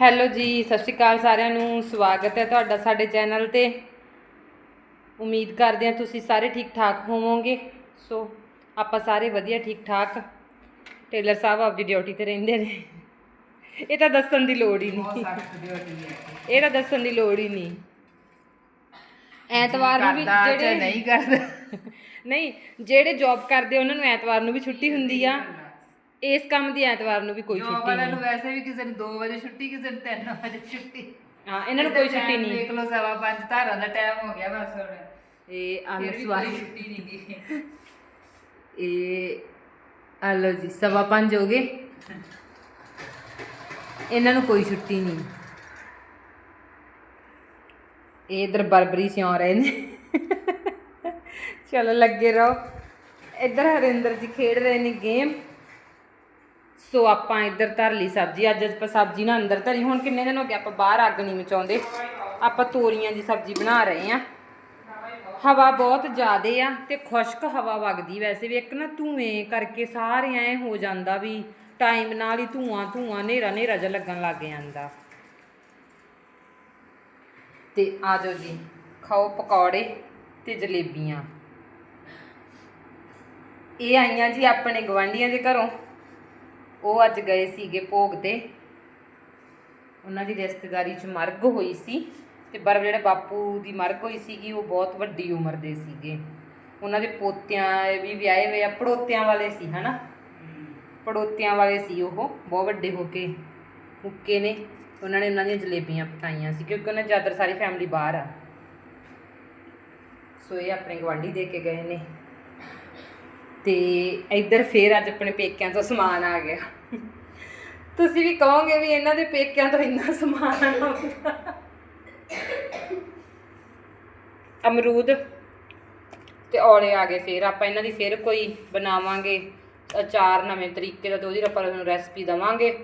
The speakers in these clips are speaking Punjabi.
ਹੈਲੋ ਜੀ ਸਤਿ ਸ਼੍ਰੀ ਅਕਾਲ ਸਾਰਿਆਂ ਨੂੰ ਸਵਾਗਤ ਹੈ ਤੁਹਾਡਾ ਸਾਡੇ ਚੈਨਲ ਤੇ। ਉਮੀਦ ਕਰਦੇ ਹਾਂ ਤੁਸੀਂ ਸਾਰੇ ਠੀਕ ਠਾਕ ਹੋਵੋਗੇ। ਸੋ ਆਪਾਂ ਸਾਰੇ ਵਧੀਆ ਠੀਕ ਠਾਕ ਟੇਲਰ ਸਾਹਿਬ ਆਪਦੀ ਡਿਊਟੀ ਤੇ ਰਹਿੰਦੇ ਨੇ। ਇਹ ਤਾਂ ਦੱਸਣ ਦੀ ਲੋੜ ਹੀ ਨਹੀਂ। ਇਹ ਤਾਂ ਦੱਸਣ ਦੀ ਲੋੜ ਹੀ ਨਹੀਂ। ਐਤਵਾਰ ਨੂੰ ਵੀ ਜਿਹੜੇ ਨਹੀਂ ਕਰਦਾ। ਨਹੀਂ ਜਿਹੜੇ ਜੌਬ ਕਰਦੇ ਉਹਨਾਂ ਨੂੰ ਐਤਵਾਰ ਨੂੰ ਵੀ ਛੁੱਟੀ ਹੁੰਦੀ ਆ। ਇਸ ਕੰਮ ਦੀ ਐਤਵਾਰ ਨੂੰ ਵੀ ਕੋਈ ਜੋ ਛੁੱਟੀ ਵਾਲਿਆਂ ਨਹੀਂ। ਨੂੰ ਵੈਸੇ ਵੀ ਕਿਸੇ ਨੂੰ 2 ਵਜੇ ਛੁੱਟੀ ਕਿਸੇ ਨੂੰ 3 ਵਜੇ ਛੁੱਟੀ। ਹਾਂ ਇਹਨਾਂ ਨੂੰ ਕੋਈ ਛੁੱਟੀ ਨਹੀਂ। ਦੇਖ ਲਓ ਸਵਾ ਪੰਜ ਧਾਰਾਂ ਦਾ ਟਾਈਮ ਹੋ ਗਿਆ ਬਸ ਹੁਣ। ਇਹ ਫਿਰ ਵੀ ਛੁੱਟੀ ਨਹੀਂ ਗਈ ਇਹ ਆਲੋ ਜੀ ਸਵਾ ਪੰਜ ਹੋ ਗਏ। ਇਹਨਾਂ ਨੂੰ ਕੋਈ ਛੁੱਟੀ ਨਹੀਂ। ਇਹ ਇਧਰ ਬਰਬਰੀ ਸਿਉਂ ਰਹੇ ਨੇ। ਚਲੋ ਲੱਗੇ ਰਹੋ। ਇੱਧਰ ਹਰਿੰਦਰ ਜੀ ਖੇਡ ਰਹੇ ਨੇ ਗੇਮ। ਸੋ ਆਪਾਂ ਇੱਧਰ ਧਰ ਲਈ ਸਬਜ਼ੀ। ਅੱਜ ਆਪਾਂ ਸਬਜ਼ੀ ਨਾ ਅੰਦਰ ਧਰੀ। ਹੁਣ ਕਿੰਨੇ ਦਿਨ ਹੋ ਗਏ ਆਪਾਂ ਬਾਹਰ ਅੱਗ ਨਹੀਂ ਮਚਾਉਂਦੇ। ਆਪਾਂ ਤੋਰੀਆਂ ਦੀ ਸਬਜ਼ੀ ਬਣਾ ਰਹੇ ਆ ਹਵਾ ਬਹੁਤ ਜ਼ਿਆਦੇ ਆ ਤੇ ਖੁਸ਼ਕ ਹਵਾ ਵਗਦੀ ਵੈਸੇ ਵੀ। ਇੱਕ ਨਾ ਧੂਏ ਕਰਕੇ ਸਾਰੇ ਐ ਹੋ ਜਾਂਦਾ ਵੀ ਟਾਈਮ ਨਾਲ ਹੀ ਧੂਆਂ ਧੂਆਂ ਹਨੇਰਾ ਹਨੇਰਾ ਜਿਹਾ ਲੱਗਣ ਲੱਗ ਜਾਂਦਾ। ਤੇ ਆ ਜਾਓ ਜੀ, ਖਾਓ ਪਕੌੜੇ ਤੇ ਜਲੇਬੀਆਂ। ਇਹ ਆਈਆਂ ਜੀ ਆਪਣੇ ਗਵਾਂਢੀਆਂ ਦੇ ਘਰੋਂ। ਉਹ ਅੱਜ ਗਏ ਸੀਗੇ ਭੋਗ ਤੇ। ਉਹਨਾਂ ਦੀ ਰਿਸ਼ਤੇਦਾਰੀ 'ਚ ਮਰਗ ਹੋਈ ਸੀ ਤੇ ਪਰ ਜਿਹੜੇ ਬਾਪੂ ਦੀ ਮਰਗ ਹੋਈ ਸੀਗੀ, ਉਹ ਬਹੁਤ ਵੱਡੀ ਉਮਰ ਦੇ ਸੀਗੇ। ਉਹਨਾਂ ਦੇ ਪੋਤਿਆਂ ਵੀ ਵਿਆਹੇ ਹੋਏ ਆ, ਪੜੋਤਿਆਂ ਵਾਲੇ ਸੀ, ਹਨਾ? ਪੜੋਤਿਆਂ ਵਾਲੇ ਸੀ ਉਹ, ਬਹੁਤ ਵੱਡੇ ਹੋ ਕੇ। ਮੁੱਕੇ ਨੇ, ਉਹਨਾਂ ਨੇ ਉਹਨਾਂ ਦੀਆਂ ਜਲੇਬੀਆਂ ਪਕਾਈਆਂ ਸੀ, ਕਿਉਂਕਿ ਉਹਨਾਂ ਦੀ ਜ਼ਿਆਦਾਤਰ ਸਾਰੀ ਫੈਮਿਲੀ ਬਾਹਰ ਆ। ਸੋ ਇਹ ਆਪਣੇ ਗਵਾਂਢੀ ਦੇ ਕੇ ਗਏ ਨੇ। ਤੇ ਇੱਧਰ ਫੇਰ ਅੱਜ ਆਪਣੇ ਪੇਕਿਆਂ ਤੋਂ ਸਮਾਨ ਆ ਗਿਆ। ਤੁਸੀਂ ਵੀ ਕਹੋਗੇ ਵੀ ਇਹਨਾਂ ਦੇ ਪੇਕਿਆਂ ਤੋਂ ਇੰਨਾ ਸਮਾਨ ਆਉਂਦਾ। ਅਮਰੂਦ ਤੇ ਔਲੇ ਆ ਗਏ ਫੇਰ, ਆਪਾਂ ਇਹਨਾਂ ਦੀ ਫੇਰ ਕੋਈ ਬਣਾਵਾਂਗੇ, ਅਚਾਰ ਨਵੇਂ ਤਰੀਕੇ ਦਾ ਤੇ ਉਹਦੀ ਆਪਾਂ ਤੁਹਾਨੂੰ ਰੈਸਪੀ ਦਵਾਂਗੇ।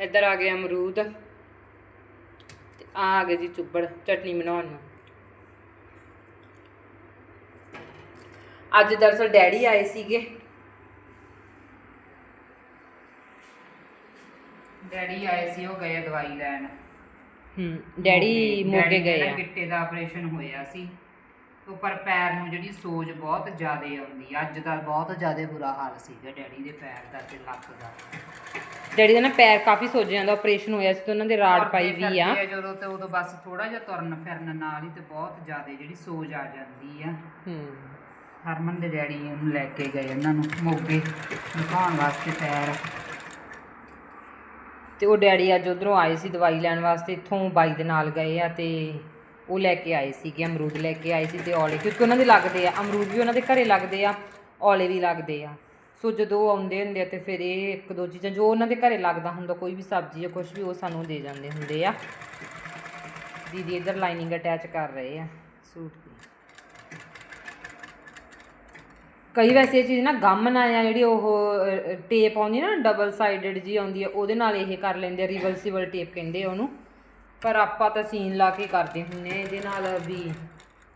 ਇੱਧਰ ਆ ਗਏ ਅਮਰੂਦ ਤੇ ਆ ਆ ਗਏ ਜੀ ਚੁੱਬੜ, ਚਟਨੀ ਬਣਾਉਣ ਨੂੰ। ਅੱਜ ਦਰਅਸਲ ਡੈਡੀ ਆਏ ਸੀਗੇ। ਡੈਡੀ ਆਏ ਸੀ ਉਹ ਗਏ ਦਵਾਈ ਲੈਣ। ਹੂੰ ਡੈਡੀ ਮੋਗੇ ਦੇ ਗਏ ਆ। ਗਿੱਟੇ ਦਾ ਆਪਰੇਸ਼ਨ ਹੋਇਆ ਸੀ। ਤੇ ਪਰ ਪੈਰ ਨੂੰ ਜਿਹੜੀ ਸੋਜ ਬਹੁਤ ਜ਼ਿਆਦਾ ਆਉਂਦੀ। ਅੱਜ ਦਾ ਬਹੁਤ ਜ਼ਿਆਦਾ ਬੁਰਾ ਹਾਲ ਸੀਗਾ ਡੈਡੀ ਦੇ ਪੈਰ ਦਾ ਤੇ ਲੱਕ ਦਾ। ਡੈਡੀ ਦਾ ਨਾ ਪੈਰ ਕਾਫੀ ਸੁੱਜ ਜਾਂਦਾ ਆਪਰੇਸ਼ਨ ਹੋਇਆ ਸੀ ਤੇ ਉਹਨਾਂ ਦੇ ਰਾੜ ਪਾਈ ਵੀ ਆ। ਜਦੋਂ ਤੇ ਉਦੋਂ ਬਸ ਥੋੜਾ ਜਿਹਾ ਤੁਰਨ ਫਿਰਨ ਨਾਲ ਹੀ ਤੇ ਬਹੁਤ ਜ਼ਿਆਦਾ ਜਿਹੜੀ ਸੋਜ ਆ ਜਾਂਦੀ ਆ। ਹੂੰ। ਹਰਮਨ ਦੇ ਡੈਡੀ ਉਹਨੂੰ ਲੈ ਕੇ ਗਏ ਉਹਨਾਂ ਨੂੰ, ਮੋਗੇ ਦਿਖਾਉਣ ਵਾਸਤੇ ਪੈਰ ਤੇ ਉਹ ਡੈਡੀ ਅੱਜ ਉਧਰੋਂ ਆਏ ਸੀ ਦਵਾਈ ਲੈਣ ਵਾਸਤੇ, ਇੱਥੋਂ ਬਾਈ ਦੇ ਨਾਲ ਗਏ ਆ ਤੇ ਉਹ ਲੈ ਕੇ ਆਏ ਸੀਗੇ, ਅਮਰੂਦ ਲੈ ਕੇ ਆਏ ਸੀ ਤੇ ਔਲੇ, ਕਿਉਂਕਿ ਉਹਨਾਂ ਦੇ ਲੱਗਦੇ ਆ, ਅਮਰੂਦ ਵੀ ਉਹਨਾਂ ਦੇ ਘਰੇ ਲੱਗਦੇ ਆ, ਔਲੇ ਵੀ ਲੱਗਦੇ ਆ। ਸੋ ਜਦੋਂ ਉਹ ਆਉਂਦੇ ਹੁੰਦੇ ਆ ਤੇ ਫਿਰ ਇਹ ਇੱਕ ਦੋ ਚੀਜ਼ਾਂ, ਜੋ ਉਹਨਾਂ ਦੇ ਘਰੇ ਲੱਗਦਾ ਹੁੰਦਾ, ਕੋਈ ਵੀ ਸਬਜ਼ੀ ਜਾਂ ਕੁਝ ਵੀ ਉਹ ਸਾਨੂੰ ਦੇ ਜਾਂਦੇ ਹੁੰਦੇ ਆ। ਦੀਦੀ ਇਧਰ ਲਾਈਨਿੰਗ ਅਟੈਚ ਕਰ ਰਹੇ ਆ ਸੂਟ ਦੀ। ਕਈ ਵੈਸੇ ਇਹ ਚੀਜ਼ ਨਾ ਗਮ ਨਾਲ ਆ ਜਿਹੜੀ ਉਹ ਟੇਪ ਆਉਂਦੀ ਨਾ ਡਬਲ ਸਾਈਡਡ ਜੀ ਆਉਂਦੀ ਆ ਉਹਦੇ ਨਾਲ ਇਹ ਕਰ ਲੈਂਦੇ ਆ ਰਿਵਰਸੀਬਲ ਟੇਪ ਕਹਿੰਦੇ ਆ ਉਹਨੂੰ। ਪਰ ਆਪਾਂ ਤਾਂ ਸੀਨ ਲਾ ਕੇ ਕਰਦੇ ਹੁੰਨੇ ਆ ਇਹਦੇ ਨਾਲ ਵੀ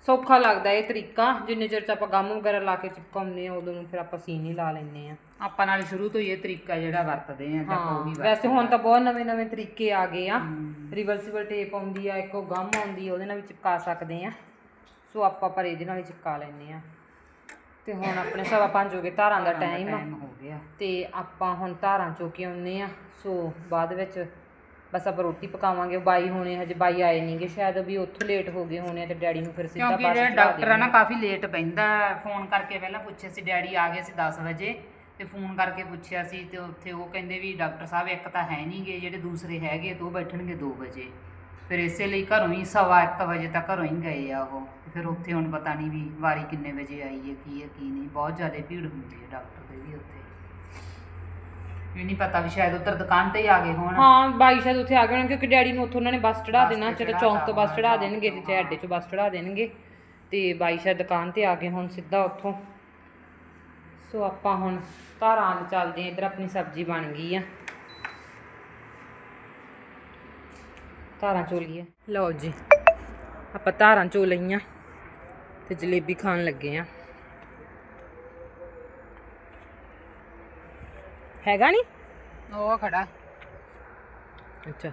ਸੌਖਾ ਲੱਗਦਾ ਇਹ ਤਰੀਕਾ। ਜਿੰਨੇ ਚਿਰ ਚ ਆਪਾਂ ਗਮ ਵਗੈਰਾ ਲਾ ਕੇ ਚਿਪਕਾਉਂਦੇ ਆ ਉਦੋਂ ਨੂੰ ਫਿਰ ਆਪਾਂ ਸੀਨ ਹੀ ਲਾ ਲੈਂਦੇ ਆ। ਆਪਾਂ ਨਾਲ ਸ਼ੁਰੂ ਤੋਂ ਹੀ ਇਹ ਤਰੀਕਾ ਜਿਹੜਾ ਵਰਤਦੇ ਆ ਤਾਂ ਉਹ ਹਾਂ ਵੀ ਵੈਸੇ ਹੁਣ ਤਾਂ ਬਹੁਤ ਨਵੇਂ ਨਵੇਂ ਤਰੀਕੇ ਆ ਗਏ ਆ। ਰਿਵਰਸੀਬਲ ਟੇਪ ਆਉਂਦੀ ਆ ਇੱਕ ਗਮ ਆਉਂਦੀ ਆ ਉਹਦੇ ਨਾਲ ਵੀ ਚਿਪਕਾ ਸਕਦੇ ਆ। ਸੋ ਆਪਾਂ ਪਰ ਇਹਦੇ ਨਾਲ ਹੀ ਚਿਪਕਾ ਲੈਂਦੇ ਆ। ਤੇ ਹੁਣ ਆਪਣੇ ਸਵਾ ਪੰਜ ਹੋ ਗਏ ਧਾਰਾਂ ਦਾ ਟਾਈਮ ਹੋ ਗਿਆ। ਤੇ ਆਪਾਂ ਹੁਣ ਧਾਰਾਂ ਚੋ ਕੇ ਆਉਨੇ ਆ ਸੋ ਬਾਅਦ ਵਿੱਚ ਬਸ ਆਪਾਂ ਰੋਟੀ ਪਕਾਵਾਂਗੇ ਬਾਈ ਹੋਣੇ ਹਜੇ ਬਾਈ ਆਏ ਨਹੀਂਗੇ ਸ਼ਾਇਦ ਵੀ ਉੱਥੋਂ ਲੇਟ ਹੋ ਗਏ ਹੋਣੇ ਤੇ ਡੈਡੀ ਨੂੰ ਫਿਰ ਸਿੱਧਾ ਕਿਉਂਕਿ ਜਿਹੜਾ ਚੜਾ ਡਾਕਟਰ ਆ ਨਾ ਕਾਫੀ ਲੇਟ ਬੈਂਦਾ ਫੋਨ ਕਰਕੇ ਪਹਿਲਾਂ ਪੁੱਛਿਆ ਸੀ ਡੈਡੀ ਆ ਗਏ ਸੀ 10 ਵਜੇ? ਤੇ ਫੋਨ ਕਰਕੇ ਪੁੱਛਿਆ ਸੀ ਤੇ ਉੱਥੇ ਉਹ ਕਹਿੰਦੇ ਵੀ ਡਾਕਟਰ ਸਾਹਿਬ ਇੱਕ ਤਾਂ ਹੈ ਨਹੀਂਗੇ ਜਿਹੜੇ ਦੂਸਰੇ ਹੈਗੇ ਤੇ ਉਹ ਬੈਠਣਗੇ 2 ਵਜੇ। ਫਿਰ ਇਸੇ ਲਈ ਘਰੋਂ ਹੀ ਸਵਾ 1 ਵਜੇ ਤੱਕ ਘਰੋਂ ਹੀ ਗਏ ਆ ਉਹ। ਤੇ ਫਿਰ ਉੱਥੇ ਹੁਣ ਪਤਾ ਨਹੀਂ ਵੀ ਵਾਰੀ ਕਿੰਨੇ ਵਜੇ ਆਈ ਹੈ ਕੀ ਹੈ ਕੀ ਨਹੀਂ। ਬਹੁਤ ਜ਼ਿਆਦਾ ਭੀੜ ਹੁੰਦੀ ਹੈ ਡਾਕਟਰ ਦੇ ਵੀ ਉੱਥੇ। ਇਹ ਨਹੀਂ ਪਤਾ ਵੀ ਸ਼ਾਇਦ ਉੱਧਰ ਦੁਕਾਨ ਤੇ ਹੀ ਆ ਗਏ ਹੋਣ। ਹਾਂ ਬਾਈ ਸ਼ਾਇਦ ਉੱਥੇ ਆ ਗਏ ਹੋਣੇ ਕਿਉਂਕਿ ਡੈਡੀ ਨੂੰ ਉੱਥੋਂ ਉਹਨਾਂ ਨੇ ਬੱਸ ਚੜਾ ਬੱਸ ਦੇਣਾ ਤੇ ਚੌਂਕ ਤੋਂ ਬੱਸ ਚੜਾ ਦੇਣਗੇ ਤੇ ਚਾਹੇ ਅੱਡੇ 'ਚੋਂ ਬੱਸ ਚੜਾ ਦੇਣਗੇ। ਤੇ ਬਾਈ ਸ਼ਾਇਦ ਦੁਕਾਨ ਤੇ ਆ ਗਏ ਹੁਣ ਸਿੱਧਾ ਉੱਥੋਂ। ਸੋ ਆਪਾਂ ਹੁਣ ਧਾਰਾਂ ਵੱਲ ਚੱਲਦੇ ਆਂ ਇੱਧਰ ਆਪਣੀ ਸਬਜ਼ੀ ਬਣ ਗਈ ਆ। ਧਾਰਾਂ ਚੋ ਲਈਏ ਲਓ ਜੀ ਆਪਾਂ ਧਾਰਾਂ ਚੋ ਲਈਆਂ ਤੇ ਜਲੇਬੀ ਖਾਣ ਲੱਗੇ ਆ। ਹੈਗਾ ਨਹੀਂ ਉਹ ਖੜਾ। ਅੱਛਾ।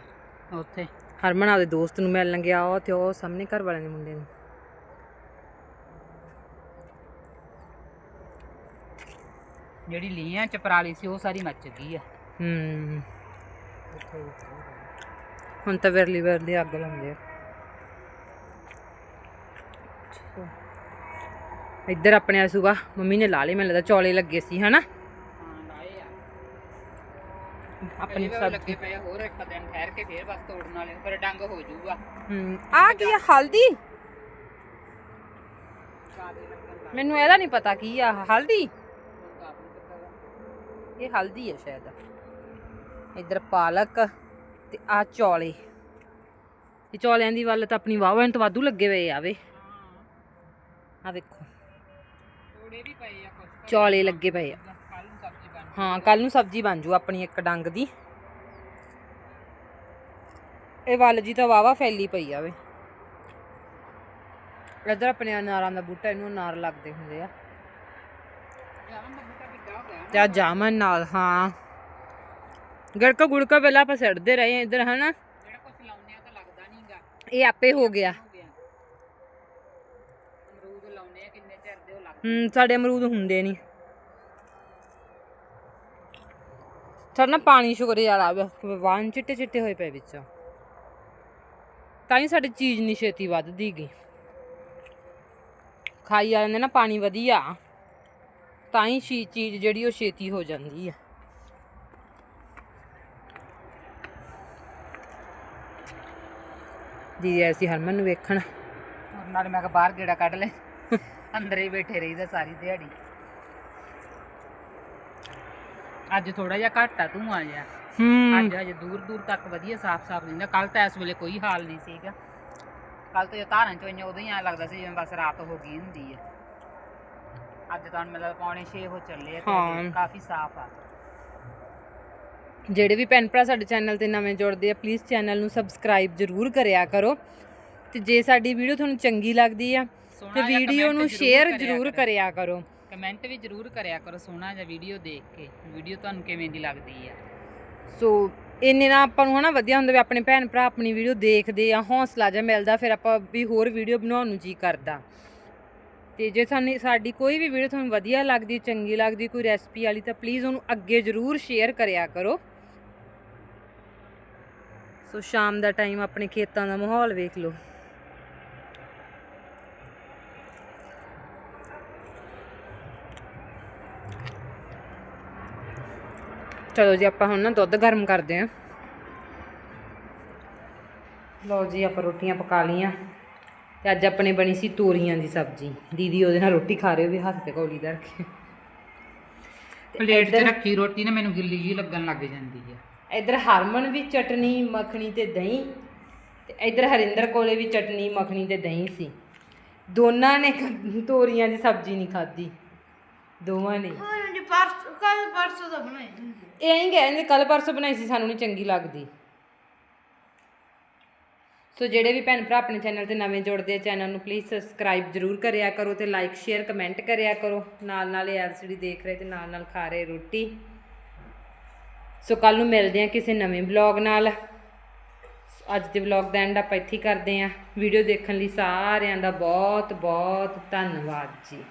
ਉੱਥੇ। ਹਰਮਨ ਆਪਦੇ ਦੋਸਤ ਨੂੰ ਮਿਲਣ ਗਿਆ ਉਹ ਤੇ ਉਹ ਸਾਹਮਣੇ ਘਰ ਵਾਲਿਆਂ ਦੇ ਮੁੰਡੇ ਨੂੰ। ਜਿਹੜੀ ਲੀਆਂ ਚ ਪਰਾਲੀ ਸੀ ਉਹ ਸਾਰੀ ਮੱਚ ਗਈ ਆ। ਹੂੰ। ਹੁਣ ਤਾਂ ਵਿਰਲੀ ਵਿਰਲੀ ਅੱਗ ਲਾਉਂਦੇ ਆ। ਇੱਧਰ ਆਪਣੇ ਆ ਸੁਬਾ ਮੰਮੀ ਨੇ ਲਾ ਲਏ ਮੈਨੂੰ ਲੱਗਦਾ ਚੌਲੇ ਲੱਗੇ ਸੀ ਹਨਾ? ਆਪਣੀ ਸਬਜ਼ੀ ਲੱਗੇ ਪਏ ਹੋਰ ਇੱਕ ਦਿਨ ਠਹਿਰ ਕੇ ਫੇਰ ਬਸ ਤੋੜਨ ਵਾਲੇ ਫਿਰ ਡੰਗ ਹੋ ਜਾਊਗਾ। ਹੂੰ ਆ ਕੀ ਆ ਹਲਦੀ? ਮੈਨੂੰ ਇਹਦਾ ਨਹੀਂ ਪਤਾ ਕੀ ਆ ਹਲਦੀ? ਇਹ ਹਲਦੀ ਹੈ ਸ਼ਾਇਦ। ਇੱਧਰ ਪਾਲਕ। ਤੇ ਆ ਚੌਲੇ। ਇਹ ਚੌਲਿਆਂ ਦੀ ਵੱਲ ਤਾਂ ਆਪਣੀ ਵਾਹਵਾਂ ਤੋਂ ਵਾਧੂ ਲੱਗੇ ਹੋਏ ਆਵੇ ਆ ਵੇਖੋ। ਤੋੜੇ ਵੀ ਪਏ ਆ ਕੁਛ। ਚੌਲੇ ਲੱਗੇ ਪਏ ਆ। ਨੂੰ ਹਾਂ ਕੱਲ ਨੂੰ ਸਬਜ਼ੀ ਬਣ ਜੂ ਆਪਣੀ ਇੱਕ ਡੰਗ ਦੀ। ਇਹ ਵੱਲ ਜੀ ਤਾਂ ਵਾਵਾ ਫੈਲੀ ਪਈ ਆਵੇ ਇੱਧਰ ਆਪਣੇ ਅਨਾਰਾਂ ਦਾ ਬੂਟਾ ਇਹਨੂੰ ਅਨਾਰ ਲੱਗਦੇ ਹੁੰਦੇ ਆ। ਜਾਵਾਂ ਮੈਂ ਬੂਟਾ ਕਿੱਡਾ ਹੋ ਗਿਆ। ਤੇ ਆ ਜਾਮਨ ਨਾਲ ਹਾਂ। ਗੜਕਾ ਗੁੜਕਾ ਪਹਿਲਾਂ ਆਪਾਂ ਸੜਦੇ ਰਹੇ ਇੱਧਰ ਹਨਾ? ਜਿਹੜਾ ਕੁਛ ਲਾਉਂਦੇ ਆ ਤਾਂ ਲੱਗਦਾ ਨਹੀਂਗਾ ਇਹ ਆਪੇ ਹੋ ਗਿਆ। ਅਮਰੂਦ ਲਾਉਂਦੇ ਆ ਕਿੰਨੇ ਚਿਰ ਦੇ ਉਹ ਲੱਗਦੇ ਹੂੰ ਸਾਡੇ ਅਮਰੂਦ ਹੁੰਦੇ ਨਹੀਂ ਸਾਡਾ ਨਾ ਪਾਣੀ ਸ਼ੁਕਰ ਯਾਰ ਆ ਵਾਨ ਚਿੱਟੇ ਚਿੱਟੇ ਹੋਏ ਪਏ ਵਿੱਚ। ਤਾਂ ਹੀ ਸਾਡੀ ਚੀਜ਼ ਨਹੀਂ ਛੇਤੀ ਵੱਧਦੀ ਗੀ। ਖਾਈ ਜਾਂਦੇ ਨਾ ਪਾਣੀ ਵਧੀਆ। ਤਾਂ ਹੀ ਚੀਜ਼ ਜਿਹੜੀ ਉਹ ਛੇਤੀ ਹੋ ਜਾਂਦੀ ਆ। ਦੀਦੀ ਐਸੀ ਹਰਮਨ ਨੂੰ ਵੇਖਣ। ਨਾਲੇ ਮੈਂ ਕਿਹਾ ਬਾਹਰ ਗੇੜਾ ਕੱਢ ਲੈ। ਅੰਦਰ ਹੀ ਬੈਠੇ ਰਹੀਦਾ ਸਾਰੀ ਦਿਹਾੜੀ। ਅੱਜ ਥੋੜਾ ਜਿਹਾ ਘੱਟ ਆ ਤੂੰ ਆ ਜਾ। ਹੂੰ। ਅੱਜ ਹਜੇ ਦੂਰ ਦੂਰ ਤੱਕ ਵਧੀਆ ਸਾਫ਼-ਸਾਫ਼ ਰਹਿੰਦਾ। ਕੱਲ ਤਾਂ ਇਸ ਵੇਲੇ ਕੋਈ ਹਾਲ ਨਹੀਂ ਸੀਗਾ। ਕੱਲ ਤਾਂ ਜੇ ਧਾਰਾਂ ਚ ਹੋਈਆਂ ਉਦੋਂ ਹੀ ਐਂ ਲੱਗਦਾ ਸੀ ਜਿਵੇਂ ਬਸ ਰਾਤ ਹੋ ਗਈ ਹੁੰਦੀ ਹੈ ਅੱਜ ਤਾਂ ਹੁਣ ਮਤਲਬ ਪੌਣੇ 6 ਹੋ ਚੱਲੇ ਆ ਤੇ ਹਾਂ। ਹਜੇ ਕਾਫੀ ਸਾਫ਼ ਆ। ਜਿਹੜੇ ਵੀ ਭੈਣ ਭਰਾ ਸਾਡੇ ਚੈਨਲ ਤੇ ਨਵੇਂ ਜੁੜਦੇ ਆ ਪਲੀਜ਼ ਚੈਨਲ ਨੂੰ ਸਬਸਕ੍ਰਾਈਬ ਜ਼ਰੂਰ ਕਰਿਆ ਕਰੋ। ਤੇ ਜੇ ਸਾਡੀ ਵੀਡੀਓ ਤੁਹਾਨੂੰ ਚੰਗੀ ਲੱਗਦੀ ਆ ਤੇ ਵੀਡੀਓ ਨੂੰ ਸ਼ੇਅਰ ਜ਼ਰੂਰ ਕਰੋ। ਕਰਿਆ ਕਰੋ। ਕਮੈਂਟ ਵੀ ਜ਼ਰੂਰ ਕਰਿਆ ਕਰੋ ਸੋਹਣਾ ਜਿਹਾ ਵੀਡੀਓ ਦੇਖ ਕੇ। ਵੀਡੀਓ ਤੁਹਾਨੂੰ ਕਿਵੇਂ ਦੀ ਲੱਗਦੀ ਆ? ਸੋ ਇੰਨੇ ਨਾਲ ਆਪਾਂ ਨੂੰ ਹਨਾ ਵਧੀਆ ਹੁੰਦਾ ਵੀ ਆਪਣੇ ਭੈਣ ਭਰਾ ਆਪਣੀ ਵੀਡੀਓ ਦੇਖਦੇ ਆ ਹੌਸਲਾ ਜਿਹਾ ਮਿਲਦਾ ਫਿਰ ਆਪਾਂ ਵੀ ਹੋਰ ਵੀਡੀਓ ਬਣਾਉਣ ਨੂੰ ਜੀ ਕਰਦਾ। ਤੇ ਜੇ ਸਾਨੂੰ ਸਾਡੀ ਕੋਈ ਵੀ ਵੀਡੀਓ ਤੁਹਾਨੂੰ ਵਧੀਆ ਲੱਗਦੀ ਚੰਗੀ ਲੱਗਦੀ ਕੋਈ ਰੈਸਪੀ ਵਾਲੀ ਤਾਂ ਪਲੀਜ਼ ਉਹਨੂੰ ਅੱਗੇ ਜ਼ਰੂਰ ਸ਼ੇਅਰ ਕਰਿਆ ਕਰੋ। ਸੋ ਸ਼ਾਮ ਦਾ ਟਾਈਮ ਆਪਣੇ ਖੇਤਾਂ ਦਾ ਮਾਹੌਲ ਵੇਖ ਲਓ। ਚਲੋ ਜੀ ਆਪਾਂ ਹੁਣ ਨਾ ਦੁੱਧ ਗਰਮ ਕਰਦੇ ਆਂ। ਲਓ ਜੀ ਆਪਾਂ ਰੋਟੀਆਂ ਪਕਾ ਲੀਆਂ ਤੇ ਅੱਜ ਆਪਣੇ ਬਣੀ ਸੀ ਤੋਰੀਆਂ ਦੀ ਸਬਜ਼ੀ। ਦੀਦੀ ਉਹਦੇ ਨਾਲ ਰੋਟੀ ਖਾ ਰਹੇ ਹੋ ਵੀ ਹੱਥ ਤੇ ਕੌਲੀ ਧਰ ਕੇ। ਪਲੇਟ 'ਚ ਰੱਖੀ ਰੋਟੀ ਨਾ ਮੈਨੂੰ ਗਿੱਲੀ ਜੀ ਲੱਗਣ ਲੱਗ ਜਾਂਦੀ ਆ। ਇੱਧਰ ਹਰਮਨ ਵੀ ਚਟਨੀ ਮੱਖਣੀ ਤੇ ਦਹੀਂ ਤੇ ਇੱਧਰ ਹਰਿੰਦਰ ਕੋਲੇ ਵੀ ਚਟਨੀ ਮੱਖਣੀ ਤੇ ਦਹੀਂ ਸੀ। ਦੋਨਾਂ ਨੇ ਤੋਰੀਆਂ ਦੀ ਸਬਜ਼ੀ ਨਹੀਂ ਖਾਧੀ। ਦੋਵਾਂ ਨੇ। ਹਾਂ ਜੀ ਪਰਸ ਕੱਲ ਪਰਸੋਂ ਦਾ ਬਣਾਈ ਇਹ ਐਂ ਕਹਿੰਦੇ ਕੱਲ ਪਰਸੋਂ ਬਣਾਈ ਸੀ ਸਾਨੂੰ ਨਹੀਂ ਚੰਗੀ ਲੱਗਦੀ। ਸੋ ਜਿਹੜੇ ਵੀ ਭੈਣ ਭਰਾ ਆਪਣੇ ਚੈਨਲ ਤੇ ਨਵੇਂ ਜੁੜਦੇ ਆ ਚੈਨਲ ਨੂੰ ਪਲੀਜ਼ ਸਬਸਕ੍ਰਾਈਬ ਜਰੂਰ ਕਰਿਆ ਕਰੋ ਤੇ ਲਾਈਕ ਸ਼ੇਅਰ ਕਮੈਂਟ ਕਰਿਆ ਕਰੋ। ਨਾਲ ਨਾਲ ਐਲਸੀਡੀ ਦੇਖ ਰਹੇ ਤੇ ਨਾਲ ਨਾਲ ਖਾ ਰਹੇ ਰੋਟੀ। ਸੋ ਕੱਲ ਨੂੰ ਮਿਲਦੇ ਆ ਕਿਸੇ ਨਵੇਂ ਵਲੌਗ ਨਾਲ। ਅੱਜ ਦੇ ਵਲੌਗ ਦਾ ਐਂਡ ਆਪਾਂ ਇੱਥੇ ਕਰਦੇ ਆ ਵੀਡੀਓ ਦੇਖਣ ਲਈ ਸਾਰਿਆਂ ਦਾ ਬਹੁਤ ਬਹੁਤ ਧੰਨਵਾਦ ਜੀ।